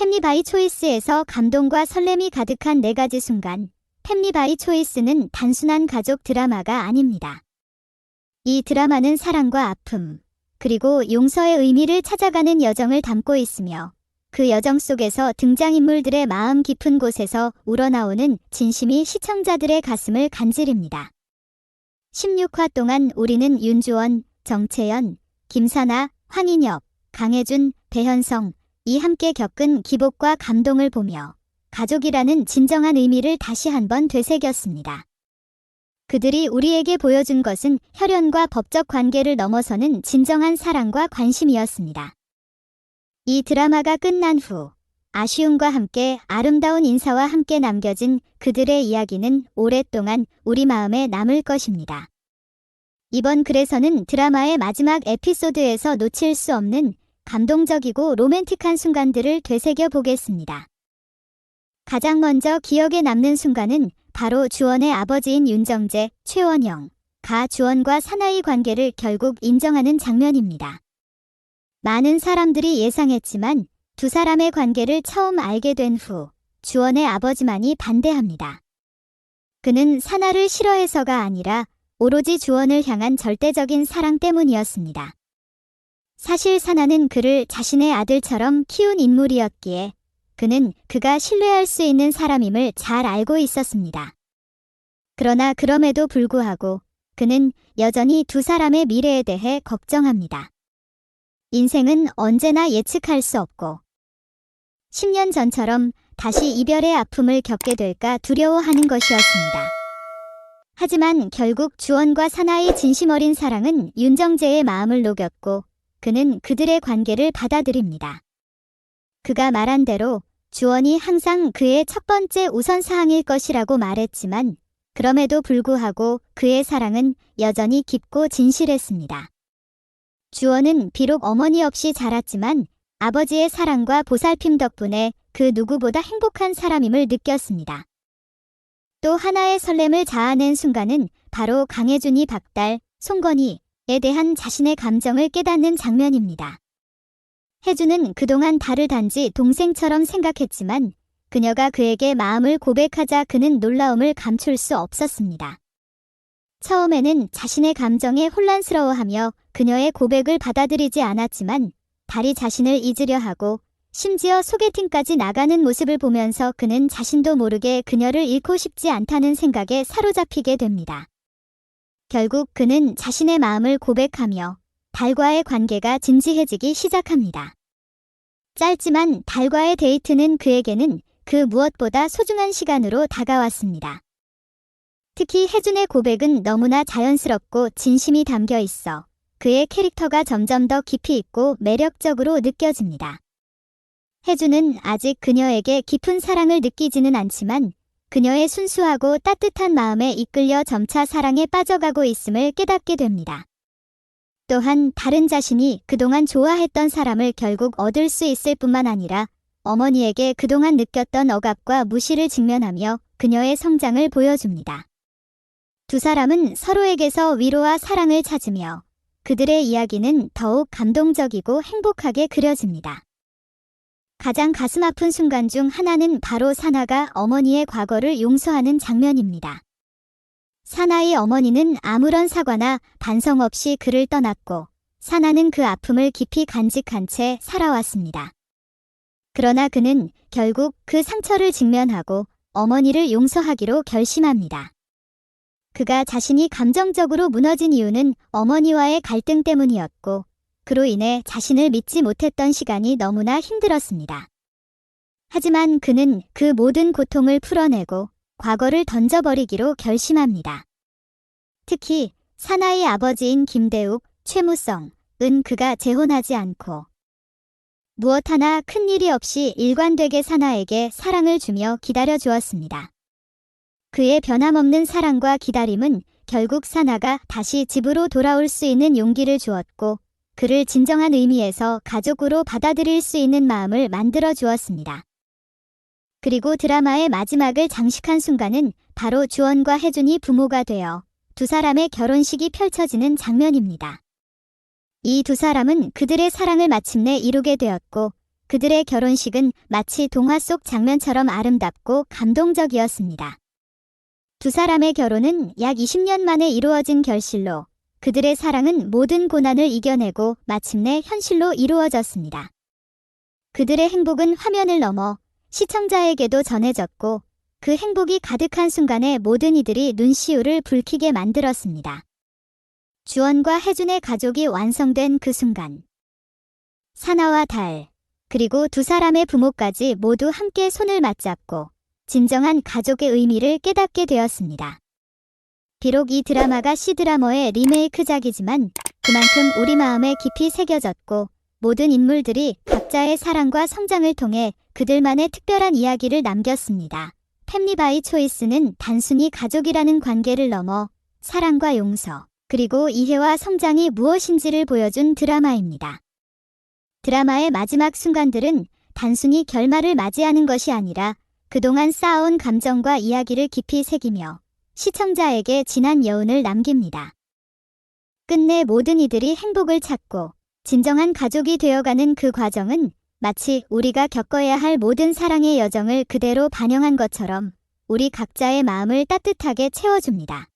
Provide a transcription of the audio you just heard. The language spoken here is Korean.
팸리 바이 초이스에서 감동과 설렘이 가득한 네 가지 순간. 팸리 바이 초이스는 단순한 가족 드라마가 아닙니다. 이 드라마는 사랑과 아픔, 그리고 용서의 의미를 찾아가는 여정을 담고 있으며 그 여정 속에서 등장인물들의 마음 깊은 곳에서 우러나오는 진심이 시청자들의 가슴을 간지립니다. 16화 동안 우리는 윤주원, 정채연, 김사나, 황인엽, 강혜준, 배현성, 이 함께 겪은 기복과 감동을 보며 가족이라는 진정한 의미를 다시 한번 되새겼습니다. 그들이 우리에게 보여준 것은 혈연과 법적 관계를 넘어서는 진정한 사랑과 관심이었습니다. 이 드라마가 끝난 후 아쉬움과 함께 아름다운 인사와 함께 남겨진 그들의 이야기는 오랫동안 우리 마음에 남을 것입니다. 이번 글에서는 드라마의 마지막 에피소드에서 놓칠 수 없는 감동적이고 로맨틱한 순간들을 되새겨 보겠습니다. 가장 먼저 기억에 남는 순간은 바로 주원의 아버지인 윤정재, 최원영, 가 주원과 사나이 관계를 결국 인정하는 장면입니다. 많은 사람들이 예상했지만 두 사람의 관계를 처음 알게 된 후 주원의 아버지만이 반대합니다. 그는 사나를 싫어해서가 아니라 오로지 주원을 향한 절대적인 사랑 때문이었습니다. 사실 사나는 그를 자신의 아들처럼 키운 인물이었기에 그는 그가 신뢰할 수 있는 사람임을 잘 알고 있었습니다. 그러나 그럼에도 불구하고 그는 여전히 두 사람의 미래에 대해 걱정합니다. 인생은 언제나 예측할 수 없고 10년 전처럼 다시 이별의 아픔을 겪게 될까 두려워하는 것이었습니다. 하지만 결국 주원과 사나의 진심 어린 사랑은 윤정재의 마음을 녹였고 그는 그들의 관계를 받아들입니다. 그가 말한 대로 주원이 항상 그의 첫 번째 우선사항일 것이라고 말했지만 그럼에도 불구하고 그의 사랑은 여전히 깊고 진실했습니다. 주원은 비록 어머니 없이 자랐지만 아버지의 사랑과 보살핌 덕분에 그 누구보다 행복한 사람임을 느꼈습니다. 또 하나의 설렘을 자아낸 순간은 바로 강혜준이 박달, 송건희에 대한 자신의 감정을 깨닫는 장면입니다. 혜준은 그동안 달을 단지 동생처럼 생각했지만 그녀가 그에게 마음을 고백하자 그는 놀라움을 감출 수 없었습니다. 처음에는 자신의 감정에 혼란스러워하며 그녀의 고백을 받아들이지 않았지만 달이 자신을 잊으려 하고 심지어 소개팅까지 나가는 모습을 보면서 그는 자신도 모르게 그녀를 잃고 싶지 않다는 생각에 사로잡히게 됩니다. 결국 그는 자신의 마음을 고백하며 달과의 관계가 진지해지기 시작합니다. 짧지만 달과의 데이트는 그에게는 그 무엇보다 소중한 시간으로 다가왔습니다. 특히 혜준의 고백은 너무나 자연스럽고 진심이 담겨 있어 그의 캐릭터가 점점 더 깊이 있고 매력적으로 느껴집니다. 혜준은 아직 그녀에게 깊은 사랑을 느끼지는 않지만 그녀의 순수하고 따뜻한 마음에 이끌려 점차 사랑에 빠져가고 있음을 깨닫게 됩니다. 또한 다른 자신이 그동안 좋아했던 사람을 결국 얻을 수 있을 뿐만 아니라 어머니에게 그동안 느꼈던 억압과 무시를 직면하며 그녀의 성장을 보여줍니다. 두 사람은 서로에게서 위로와 사랑을 찾으며 그들의 이야기는 더욱 감동적이고 행복하게 그려집니다. 가장 가슴 아픈 순간 중 하나는 바로 사나가 어머니의 과거를 용서하는 장면입니다. 사나의 어머니는 아무런 사과나 반성 없이 그를 떠났고 사나는 그 아픔을 깊이 간직한 채 살아왔습니다. 그러나 그는 결국 그 상처를 직면하고 어머니를 용서하기로 결심합니다. 그가 자신이 감정적으로 무너진 이유는 어머니와의 갈등 때문이었고 그로 인해 자신을 믿지 못했던 시간이 너무나 힘들었습니다. 하지만 그는 그 모든 고통을 풀어내고 과거를 던져버리기로 결심합니다. 특히 사나의 아버지인 김대욱, 최무성은 그가 재혼하지 않고 무엇 하나 큰 일이 없이 일관되게 사나에게 사랑을 주며 기다려 주었습니다. 그의 변함없는 사랑과 기다림은 결국 사나가 다시 집으로 돌아올 수 있는 용기를 주었고 그를 진정한 의미에서 가족으로 받아들일 수 있는 마음을 만들어 주었습니다. 그리고 드라마의 마지막을 장식한 순간은 바로 주원과 혜준이 부모가 되어 두 사람의 결혼식이 펼쳐지는 장면입니다. 이 두 사람은 그들의 사랑을 마침내 이루게 되었고 그들의 결혼식은 마치 동화 속 장면처럼 아름답고 감동적이었습니다. 두 사람의 결혼은 약 20년 만에 이루어진 결실로 그들의 사랑은 모든 고난을 이겨내고 마침내 현실로 이루어졌습니다. 그들의 행복은 화면을 넘어 시청자에게도 전해졌고 그 행복이 가득한 순간에 모든 이들이 눈시울을 붉히게 만들었습니다. 주원과 혜준의 가족이 완성된 그 순간. 사나와 달, 그리고 두 사람의 부모까지 모두 함께 손을 맞잡고 진정한 가족의 의미를 깨닫게 되었습니다. 비록 이 드라마가 C드라머의 리메이크작이지만 그만큼 우리 마음에 깊이 새겨졌고 모든 인물들이 각자의 사랑과 성장을 통해 그들만의 특별한 이야기를 남겼습니다. 팸리 바이 초이스는 단순히 가족이라는 관계를 넘어 사랑과 용서, 그리고 이해와 성장이 무엇인지를 보여준 드라마입니다. 드라마의 마지막 순간들은 단순히 결말을 맞이하는 것이 아니라 그동안 쌓아온 감정과 이야기를 깊이 새기며 시청자에게 진한 여운을 남깁니다. 끝내 모든 이들이 행복을 찾고 진정한 가족이 되어가는 그 과정은 마치 우리가 겪어야 할 모든 사랑의 여정을 그대로 반영한 것처럼 우리 각자의 마음을 따뜻하게 채워줍니다.